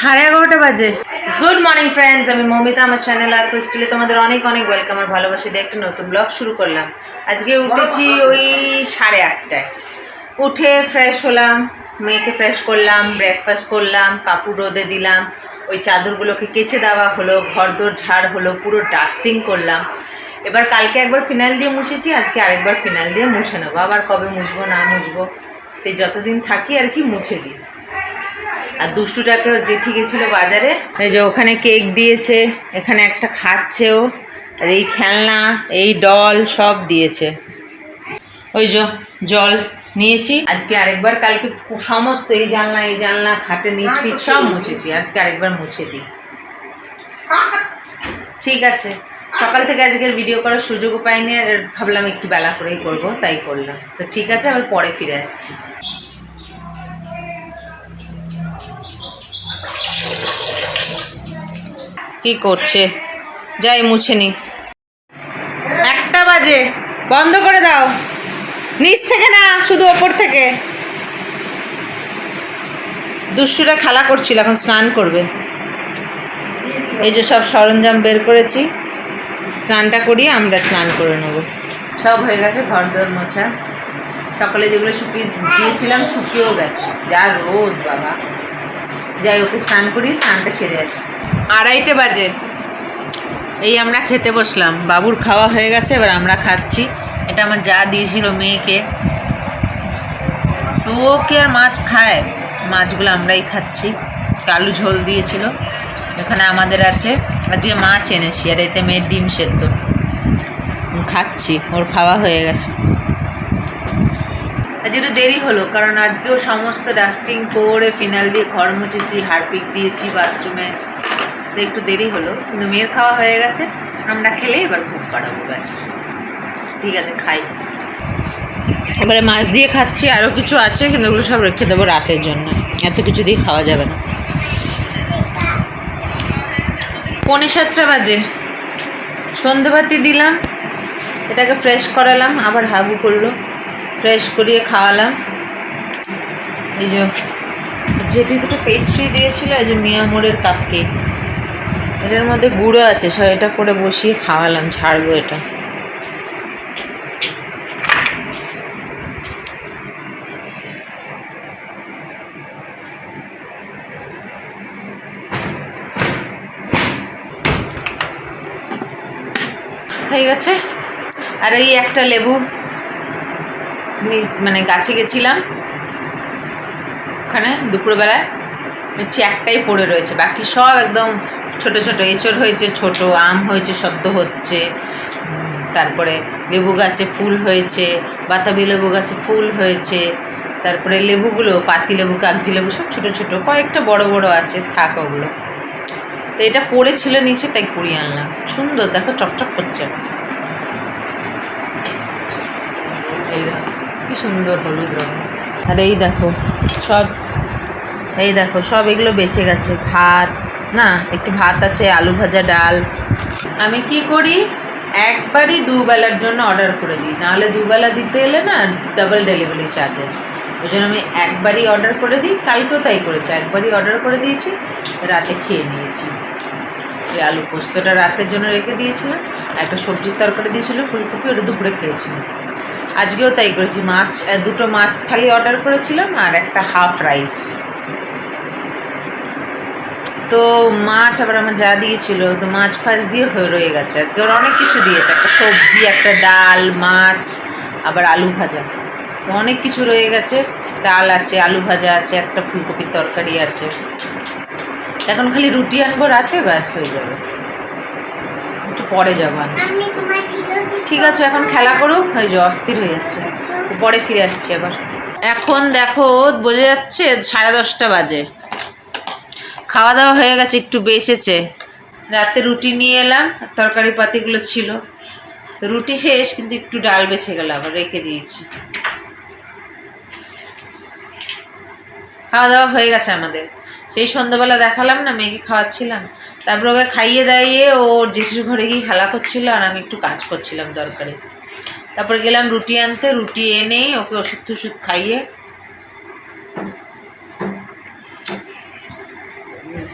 সাড়ে এগারোটা বাজে। গুড মর্নিং ফ্রেন্ডস আমি মমিতা, আমার চ্যানেল আর ক্রিস্টালে তোমাদের অনেক অনেক ওয়েলকাম আর ভালোবাসি দিয়ে একটা নতুন ব্লগ শুরু করলাম। আজকে উঠেছি ওই সাড়ে আটটায়। উঠে ফ্রেশ হলাম, মেয়েকে ফ্রেশ করলাম ব্রেকফাস্ট করলাম, কাপড় রোদে দিলাম, ওই চাদরগুলোকে কেচে দেওয়া হলো, ঘরদোর ঝাড় হলো, পুরো ডাস্টিং করলাম। এবার কালকে একবার ফিনাইল দিয়ে মুছেছি, আজকে আরেকবার ফিনাইল দিয়ে মুছে নেব। আবার কবে মুছবো, না মুছবো সেই যতদিন থাকি আর কি মুছে দিই। আর দুষ্টুটাকে জেঠি গেছিল বাজারে। এই যে ওখানে কেক দিয়েছে এখানে একটা খাচ্ছেও আর এই খেলনা এই ডল সব দিয়েছে। ওই যে জল নিয়েছি। আজকে আরেকবার কালকে সমস্ত এই জানলা এই জানলা খাটে নিচ ফিট সব মুছেছি। আজকে আরেকবার মুছে দিই। ঠিক আছে। সকাল থেকে আজকের ভিডিও করার সুযোগও পাইনি আর ভাবলাম একটু বেলা করেই করব তাই করলাম। তো ঠিক আছে আবার পরে ফিরে আসছি। কি করছে? যাই মুছে নি। একটা বাজে। বন্ধ করে দাও। নিচ থেকে না, শুধু ওপর থেকে। দুষ্টুটা খেলা করছিল, এখন স্নান করবে। এই যে সব সরঞ্জাম বের করেছি। স্নানটা করিয়ে আমরা স্নান করে নেব। সব হয়ে গেছে ঘর দোর মোছা। সকালে যেগুলো শুকিয়ে দিয়েছিলাম, শুকিয়েও গেছে। যা রোদ, বাবা। যাই ওকে স্নান করি, স্নানটা সেরে আসি। আড়াইটে বাজে। এই আমরা খেতে বসলাম। বাবুর খাওয়া হয়ে গেছে, এবার আমরা খাচ্ছি। এটা আমার যা দিয়েছিল মেয়েকে। তো ও কি আর মাছ খায়। মাছগুলো আমরাই খাচ্ছি। কালু ঝোল দিয়েছিল। এখানে আমাদের আছে। আজকে মাছ এনেছি, আর এতে মেয়ের ডিম সেদ্ধ। খাচ্ছি, ওর খাওয়া হয়ে গেছে। আজ একটু দেরি হলো, কারণ আজকেও সমস্ত ডাস্টিং করে ফিনাল দিয়ে ঘর মুছেছি হারপিক দিয়েছি বাথরুমে তো একটু দেরি হলো, কিন্তু মেয়ের খাওয়া হয়ে গেছে। আমরা খেলেই এবার ঘুম পাড়াবো ব্যাস। ঠিক আছে, খাই। এবারে মাছ দিয়ে খাচ্ছি আরও কিছু আছে, কিন্তু ওগুলো সব রেখে দেবো রাতের জন্য। এত কিছু দিয়ে খাওয়া যাবে না। পৌনে সাতটা বাজে। সন্ধেবাতি দিলাম, এটাকে ফ্রেশ করালাম, আবার হাবু করল। ফ্রেশ করিয়ে খাওয়ালাম। এই যে যেটি দুটো পেস্ট্রি দিয়েছিল, এই যে মিয়া মোড়ের কাপ কেক এটার মধ্যে গুঁড়ো আছে সব এটা করে বসিয়ে খাওয়ালাম, ছাড়বো এটা। হয়ে গেছে। আর এই একটা লেবু। মানে গাছে গেছিলাম। ওখানে দুপুরবেলায় হচ্ছে একটাই পড়ে রয়েছে। বাকি সব একদম ছোট ছোট, এঁচড় হয়েছে, ছোট, আম হয়েছে, সদ্য হচ্ছে। তারপরে লেবু গাছে ফুল হয়েছে, বাতাবি লেবু গাছে ফুল হয়েছে। তারপরে লেবুগুলো, পাতি লেবু, কাগজি লেবু সব ছোট ছোট, কয়েকটা বড় বড় আছে, থাক ওগুলো। তো এটা পড়েছিল নিচে, তাই কুড়িয়ে আনলাম। সুন্দর, দেখো, চকচক করছে। এই দেখো। কি সুন্দর হলুদ রঙ। আর এই দেখো, সব, এই দেখো, সব এগুলো বেঁচে গেছে। ভাত, না, একটু ভাত আছে, আলু ভাজা, ডাল। আমি কি করি? একবারই দুবেলার জন্য অর্ডার করে দিই। নাহলে দুবেলা দিতে এলে না ডাবল ডেলিভারি চার্জেস ওই জন্য আমি একবারই অর্ডার করে দিই। কালকেও তাই করেছি। একবারই অর্ডার করে দিয়েছি, রাতে খেয়ে নিয়েছি। ওই আলু পোস্তটা রাতের জন্য রেখে দিয়েছিলাম। একটা সবজির তরকারি দিয়েছিল, ফুলকপি, ওটা দুপুরে খেয়েছিলাম। আজকেও তাই করেছি। মাছ দুটো মাছ থালি অর্ডার করেছিলাম আর একটা হাফ রাইস তো মাছ আবার আমার যা দিয়েছিল, তো মাছ ফাছ দিয়ে হয়ে রয়ে গেছে। আজকে ওর অনেক কিছু দিয়েছে, একটা সবজি, একটা ডাল, মাছ, আবার আলু ভাজা। তো অনেক কিছু রয়ে গেছে। ডাল আছে, আলু ভাজা আছে, একটা ফুলকপির তরকারি আছে। এখন খালি রুটি আনব রাতে, ব্যাস হয়ে যাবে। একটু পরে যাব আমি আমি তোমার ভিডিও দেখি ঠিক আছে, এখন খেলা করুক। ওই যে অস্থির হয়ে যাচ্ছে। পরে ফিরে আসছি আবার। এখন দেখো, বোঝা যাচ্ছে সাড়ে দশটা বাজে। খাওয়া দাওয়া হয়ে গেছে, একটু বেঁচেছে। রাতে রুটি নিয়ে এলাম, তরকারি পাতিগুলো ছিল। রুটি শেষ, কিন্তু একটু ডাল বেছে গেল আবার রেখে দিয়েছি। খাওয়া দাওয়া হয়ে গেছে আমাদের। সেই সন্ধ্যাবেলা দেখালাম না, মেয়েকে খাওয়াচ্ছিলাম। তারপর ওকে খাইয়ে দাইয়ে ওর জেঠির ঘরে গিয়ে খেলা করছিল আর আমি একটু কাজ করছিলাম দরকারে। তারপরে গেলাম রুটি আনতে রুটি এনে ওকে ওষুধ টষুধ খাইয়ে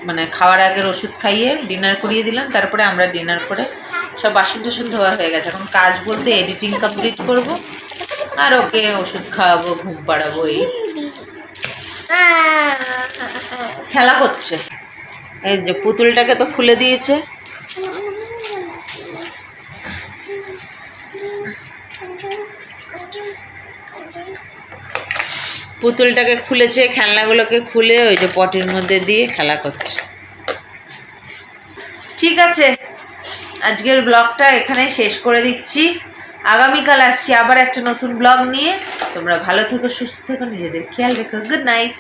মানে খাওয়ার আগের ওষুধ খাইয়ে ডিনার করিয়ে দিলাম। তারপরে আমরা ডিনার করে সব বাসন টাসন ধোয়া হয়ে গেছে। এখন কাজ বলতে এডিটিং কমপ্লিট করব আর ওকে ওষুধ খাওয়াবো ঘুম পাড়াবো এই। খেলা করছে এই যে পুতুলটাকে তো খুলে দিয়েছে। পুতুলটাকে খুলেছে, খেলনাগুলোকে খুলে ওই যে পটির মধ্যে দিয়ে খেলা করছে। ঠিক আছে, আজকের ব্লগটা এখানে শেষ করে দিচ্ছি। আগামীকাল আসছি আবার একটা নতুন ব্লগ নিয়ে। তোমরা ভালো থেকো, সুস্থ থেকো, নিজেদের খেয়াল রেখো। Good night